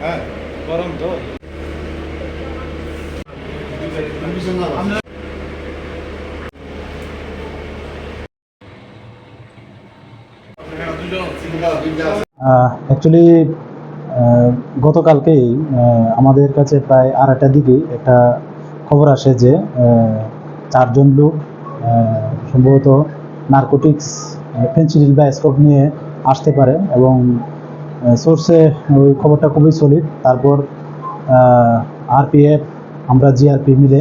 হ্যাঁ গরম তো। অ্যাকচুয়ালি গতকালকেই আমাদের কাছে প্রায় আড়াইটার দিকে একটা খবর আসে যে চারজন লোক সম্ভবত নার্কোটিক্স ফেন্সিডিল বা স্কোপ নিয়ে আসতে পারে এবং সোর্সে ওই খবরটা খুবই সলিড তারপর আরপিএফ আমরা জিআরপি মিলে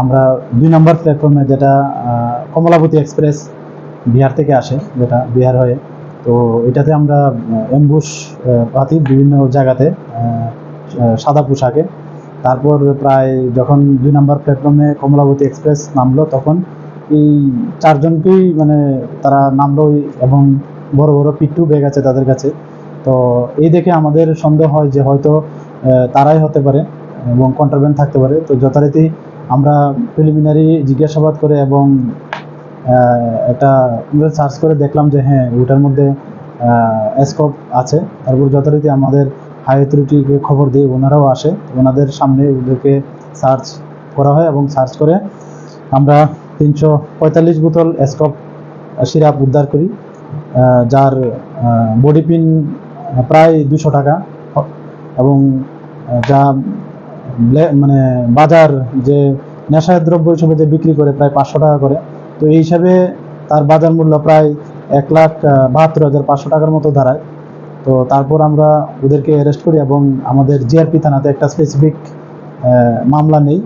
আমরা দুই নম্বর প্ল্যাটফর্মে যেটা কমলাবতী এক্সপ্রেস বিহার থেকে আসে, যেটা বিহার হয়ে। তো এটাতে আমরা এমবুশ পাতি বিভিন্ন জায়গাতে সাদা পোশাকে। তারপর প্রায় যখন দুই নম্বর প্ল্যাটফর্মে কমলাবতী এক্সপ্রেস নামলো, তখন এই চারজনকেই মানে তারা নামলো এবং বড় বড় পিট্টু ব্যাগ আছে তাদের কাছে। তো এই দেখে আমাদের সন্দেহ হয় যে হয়তো তারাই হতে পারে এবং কন্ট্রাব্যান্ড থাকতে পারে। তো যথারীতি আমরা প্রিলিমিনারি জিজ্ঞাসাবাদ করে এবং একটা সার্চ করে দেখলাম যে হ্যাঁ ওটার মধ্যে স্কোপ আছে। তারপর যথারীতি আমাদের হাই অথরিটিকে খবর দিই ওনারাও আসে। ওনাদের সামনে ওদেরকে সার্চ করা হয় এবং সার্চ করে আমরা তিনশো পঁয়তাল্লিশ বোতল স্কোপ সিরাপ উদ্ধার করি যার বডি পিন প্রায় দুশো টাকা। এবং যা মানে বাজার যে নেশার দ্রব্য হিসেবে যে বিক্রি করে প্রায় পাঁচশো টাকা করে, তো এই হিসাবে তার বাজার মূল্য প্রায় এক লাখ বাহাত্তর হাজার পাঁচশো টাকার মতো দাঁড়ায়। তো তারপর আমরা ওদেরকে অ্যারেস্ট করি এবং আমাদের জিআরপি থানাতে একটা স্পেসিফিক মামলা নেই।